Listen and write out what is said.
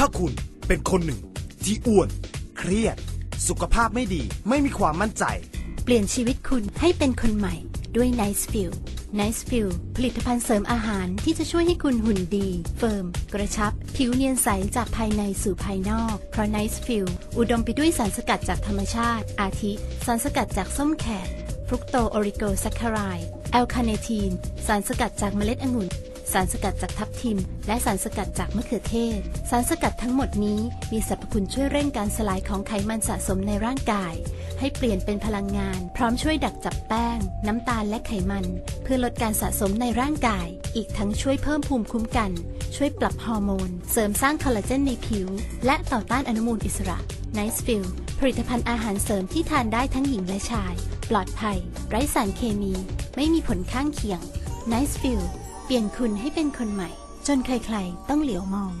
ถ้าคุณเป็นคนหนึ่ง ที่อ้วน เครียด สุขภาพไม่ดี ไม่มีความมั่นใจ เปลี่ยนชีวิตคุณให้เป็นคนใหม่ด้วย Nice Feel Nice Feel ผลิตภัณฑ์เสริมอาหารที่จะช่วยให้คุณหุ่นดี เฟิร์ม กระชับ ผิวเนียนใสจากภายในสู่ภายนอก เพราะ Nice Feel อุดมไปด้วยสารสกัดจากธรรมชาติ อาทิ สารสกัดจากส้มแขกฟรุกโตโอริโกแซคคารายแอลคาเนทีน สารสกัดจากเมล็ดองุ่นารสกัดจากทับทิม และสารสกัดจากมะเขือเทศ สารสกัดทั้งหมดนี้มีสรรพคุณช่วยเร่งการสลายของไขมันสะสมในร่างกาย ให้เปลี่ยนเป็นพลังงาน พร้อมช่วยดักจับแป้ง น้ำตาลและไขมัน เพื่อลดการสะสมในร่างกาย อีกทั้งช่วยเพิ่มภูมิคุ้มกัน ช่วยปรับฮอร์โมน เสริมสร้างคอลลาเจนในผิว และต่อต้านอนุมูลอิสระ Nice f i e l ผลิตภัณฑ์อาหารเสริมที่ทานได้ทั้งหญิงและชาย ปลอดภัย ไร้สารเคมี ไม่มีผลข้างเคียง Nice f i e l เปลี่ยนคุณให้เป็นคนใหม่ จนใครๆต้องเหลียวมอง